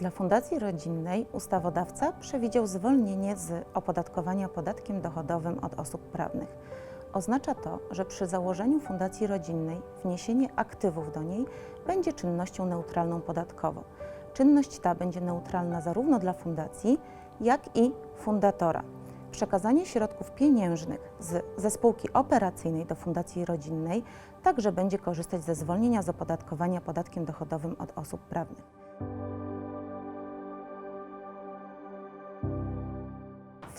Dla Fundacji Rodzinnej ustawodawca przewidział zwolnienie z opodatkowania podatkiem dochodowym od osób prawnych. Oznacza to, że przy założeniu Fundacji Rodzinnej wniesienie aktywów do niej będzie czynnością neutralną podatkowo. Czynność ta będzie neutralna zarówno dla fundacji, jak i fundatora. Przekazanie środków pieniężnych z, ze spółki operacyjnej do Fundacji Rodzinnej także będzie korzystać ze zwolnienia z opodatkowania podatkiem dochodowym od osób prawnych.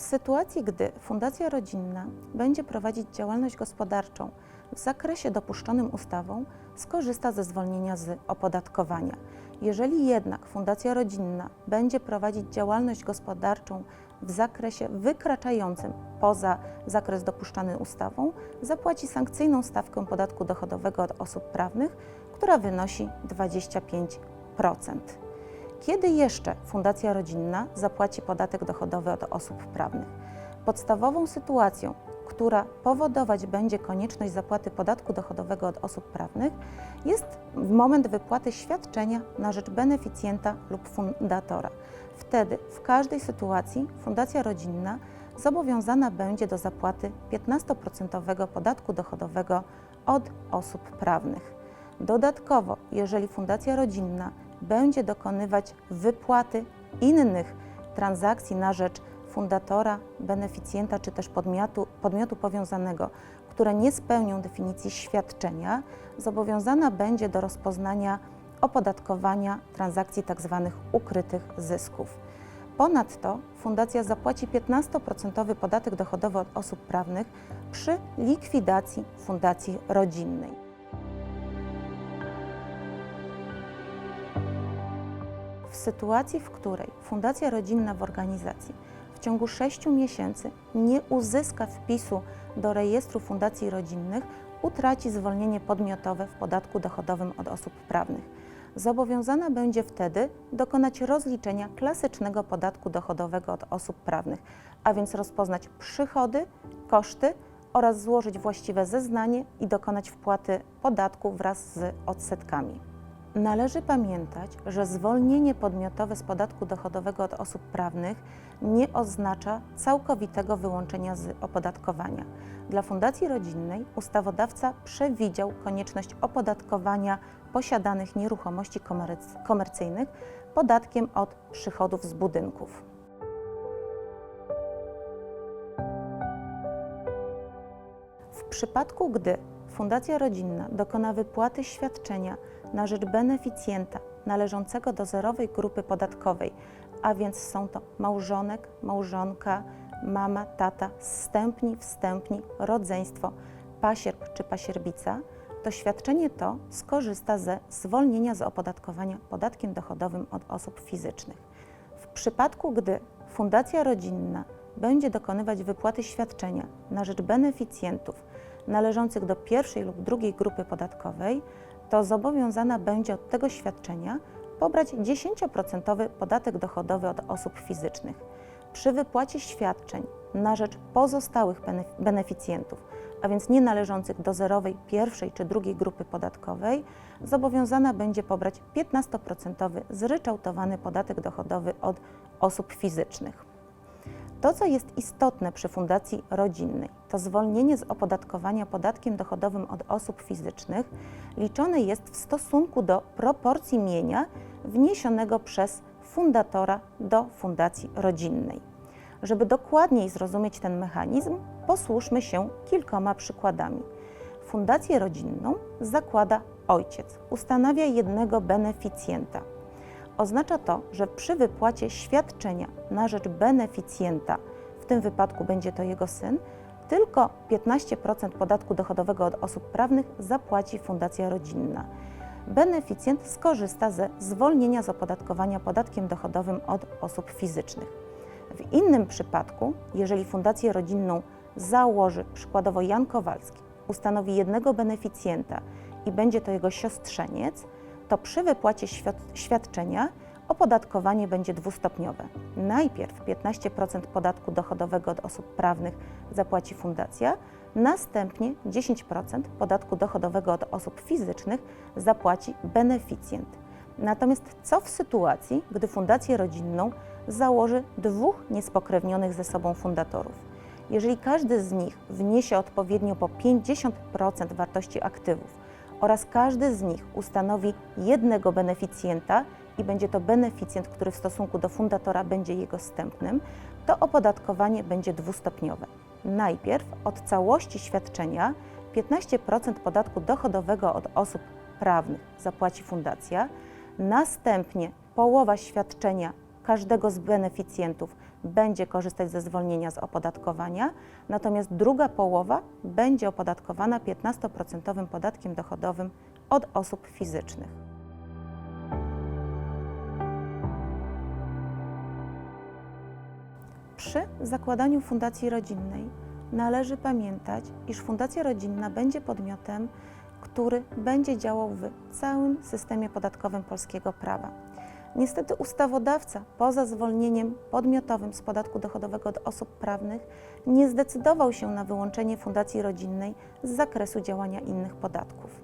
W sytuacji, gdy Fundacja Rodzinna będzie prowadzić działalność gospodarczą w zakresie dopuszczonym ustawą, skorzysta ze zwolnienia z opodatkowania. Jeżeli jednak Fundacja Rodzinna będzie prowadzić działalność gospodarczą w zakresie wykraczającym poza zakres dopuszczany ustawą, zapłaci sankcyjną stawkę podatku dochodowego od osób prawnych, która wynosi 25%. Kiedy jeszcze Fundacja Rodzinna zapłaci podatek dochodowy od osób prawnych? Podstawową sytuacją, która powodować będzie konieczność zapłaty podatku dochodowego od osób prawnych, jest moment wypłaty świadczenia na rzecz beneficjenta lub fundatora. Wtedy w każdej sytuacji Fundacja Rodzinna zobowiązana będzie do zapłaty 15% podatku dochodowego od osób prawnych. Dodatkowo, jeżeli Fundacja Rodzinna będzie dokonywać wypłaty innych transakcji na rzecz fundatora, beneficjenta czy też podmiotu, podmiotu powiązanego, które nie spełnią definicji świadczenia, zobowiązana będzie do rozpoznania opodatkowania transakcji tzw. ukrytych zysków. Ponadto fundacja zapłaci 15% podatek dochodowy od osób prawnych przy likwidacji fundacji rodzinnej. W sytuacji, w której Fundacja Rodzinna w organizacji w ciągu 6 miesięcy nie uzyska wpisu do rejestru fundacji rodzinnych, utraci zwolnienie podmiotowe w podatku dochodowym od osób prawnych. Zobowiązana będzie wtedy dokonać rozliczenia klasycznego podatku dochodowego od osób prawnych, a więc rozpoznać przychody, koszty oraz złożyć właściwe zeznanie i dokonać wpłaty podatku wraz z odsetkami. Należy pamiętać, że zwolnienie podmiotowe z podatku dochodowego od osób prawnych nie oznacza całkowitego wyłączenia z opodatkowania. Dla Fundacji Rodzinnej ustawodawca przewidział konieczność opodatkowania posiadanych nieruchomości komerc- komercyjnych podatkiem od przychodów z budynków. W przypadku, gdy Fundacja Rodzinna dokona wypłaty świadczenia na rzecz beneficjenta należącego do zerowej grupy podatkowej, a więc są to małżonek, małżonka, mama, tata, wstępni, wstępni, rodzeństwo, pasierb czy pasierbica, to świadczenie to skorzysta ze zwolnienia z opodatkowania podatkiem dochodowym od osób fizycznych. W przypadku, gdy Fundacja Rodzinna będzie dokonywać wypłaty świadczenia na rzecz beneficjentów należących do pierwszej lub drugiej grupy podatkowej, to zobowiązana będzie od tego świadczenia pobrać 10% podatek dochodowy od osób fizycznych. Przy wypłacie świadczeń na rzecz pozostałych benef- beneficjentów, a więc nie należących do zerowej pierwszej czy drugiej grupy podatkowej, zobowiązana będzie pobrać 15% zryczałtowany podatek dochodowy od osób fizycznych. To, co jest istotne przy fundacji rodzinnej, to zwolnienie z opodatkowania podatkiem dochodowym od osób fizycznych liczone jest w stosunku do proporcji mienia wniesionego przez fundatora do fundacji rodzinnej. Żeby dokładniej zrozumieć ten mechanizm, posłużmy się kilkoma przykładami. Fundację rodzinną zakłada ojciec, ustanawia jednego beneficjenta. Oznacza to, że przy wypłacie świadczenia na rzecz beneficjenta, w tym wypadku będzie to jego syn, tylko 15% podatku dochodowego od osób prawnych zapłaci Fundacja Rodzinna. Beneficjent skorzysta ze zwolnienia z opodatkowania podatkiem dochodowym od osób fizycznych. W innym przypadku, jeżeli Fundację Rodzinną założy przykładowo Jan Kowalski, ustanowi jednego beneficjenta i będzie to jego siostrzeniec, to przy wypłacie świad- świadczenia opodatkowanie będzie dwustopniowe. Najpierw 15% podatku dochodowego od osób prawnych zapłaci fundacja, następnie 10% podatku dochodowego od osób fizycznych zapłaci beneficjent. Natomiast co w sytuacji, gdy fundację rodzinną założy dwóch niespokrewnionych ze sobą fundatorów? Jeżeli każdy z nich wniesie odpowiednio po 50% wartości aktywów oraz każdy z nich ustanowi jednego beneficjenta i będzie to beneficjent, który w stosunku do fundatora będzie jego stępnym, to opodatkowanie będzie dwustopniowe. Najpierw od całości świadczenia 15% podatku dochodowego od osób prawnych zapłaci fundacja, następnie połowa świadczenia każdego z beneficjentów będzie korzystać ze zwolnienia z opodatkowania, natomiast druga połowa będzie opodatkowana 15% podatkiem dochodowym od osób fizycznych. Przy zakładaniu fundacji rodzinnej należy pamiętać, iż fundacja rodzinna będzie podmiotem, który będzie działał w całym systemie podatkowym polskiego prawa. Niestety ustawodawca poza zwolnieniem podmiotowym z podatku dochodowego od osób prawnych nie zdecydował się na wyłączenie fundacji rodzinnej z zakresu działania innych podatków.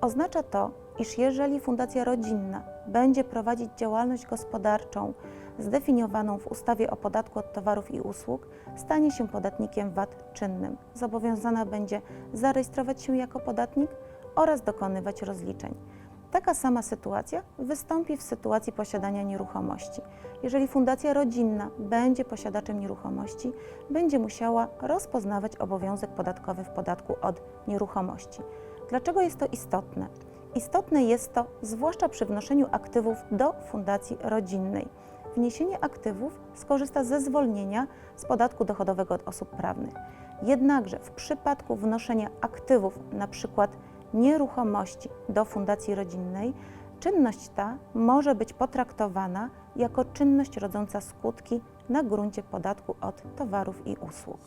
Oznacza to, iż jeżeli fundacja rodzinna będzie prowadzić działalność gospodarczą zdefiniowaną w ustawie o podatku od towarów i usług, stanie się podatnikiem VAT czynnym. Zobowiązana będzie zarejestrować się jako podatnik oraz dokonywać rozliczeń. Taka sama sytuacja wystąpi w sytuacji posiadania nieruchomości. Jeżeli fundacja rodzinna będzie posiadaczem nieruchomości, będzie musiała rozpoznawać obowiązek podatkowy w podatku od nieruchomości. Dlaczego jest to istotne? Istotne jest to zwłaszcza przy wnoszeniu aktywów do fundacji rodzinnej. Wniesienie aktywów skorzysta ze zwolnienia z podatku dochodowego od osób prawnych. Jednakże w przypadku wnoszenia aktywów, na przykład nieruchomości do fundacji rodzinnej, czynność ta może być potraktowana jako czynność rodząca skutki na gruncie podatku od towarów i usług.